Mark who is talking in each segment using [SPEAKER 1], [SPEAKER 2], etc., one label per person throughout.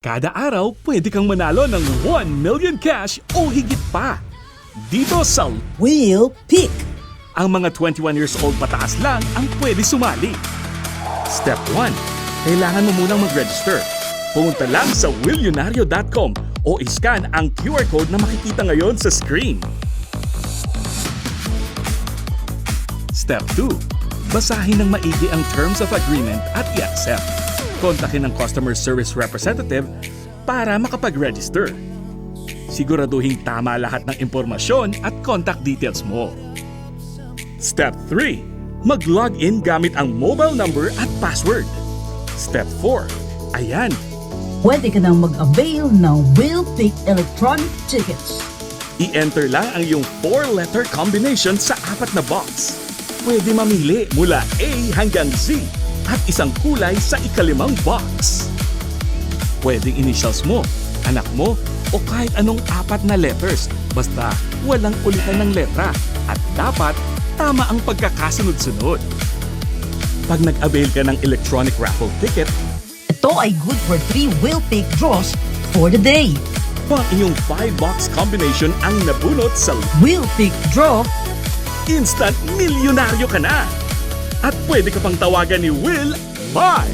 [SPEAKER 1] Kada araw, pwede kang manalo ng 1 million cash o higit pa. Dito sa
[SPEAKER 2] Will Pick.
[SPEAKER 1] ang mga 21 years old pataas lang ang pwede sumali. Step 1. Kailangan mo munang mag-register. Pumunta lang sa willionario.com o iscan ang QR code na makikita ngayon sa screen. Step 2. Basahin ng maigi ang terms of agreement at i-accept. Kontakin ang customer service representative para makapag-register. Siguraduhin tama lahat ng impormasyon at contact details mo. Step 3. Mag-log in gamit ang mobile number at password. Step 4. Ayan,
[SPEAKER 2] Pwede ka nang mag-avail ng Will Pick electronic tickets.
[SPEAKER 1] i-enter lang ang iyong 4-letter combination sa apat na box. Pwede mamili mula A hanggang Z at isang kulay sa ikalimang box. Pwedeng initials mo, anak mo, o kahit anong apat na letters basta walang ulitan ng letra at dapat tama ang pagkakasunod-sunod. Pag nag-avail ka ng electronic raffle ticket,
[SPEAKER 2] Ito ay good for 3 Will Pick draws for the day.
[SPEAKER 1] kung ang iyong 5-box combination ang nabunot sa
[SPEAKER 2] Will Pick draw
[SPEAKER 1] instant milyonaryo ka na. At pwede ka pang tawagan ni Will Bye!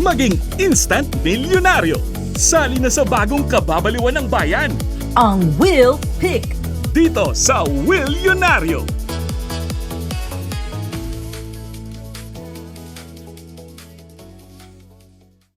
[SPEAKER 1] Maging instant milyonaryo. Sali na sa bagong kababaliwan ng bayan.
[SPEAKER 2] ang Will Pick.
[SPEAKER 1] Dito sa Willionaryo.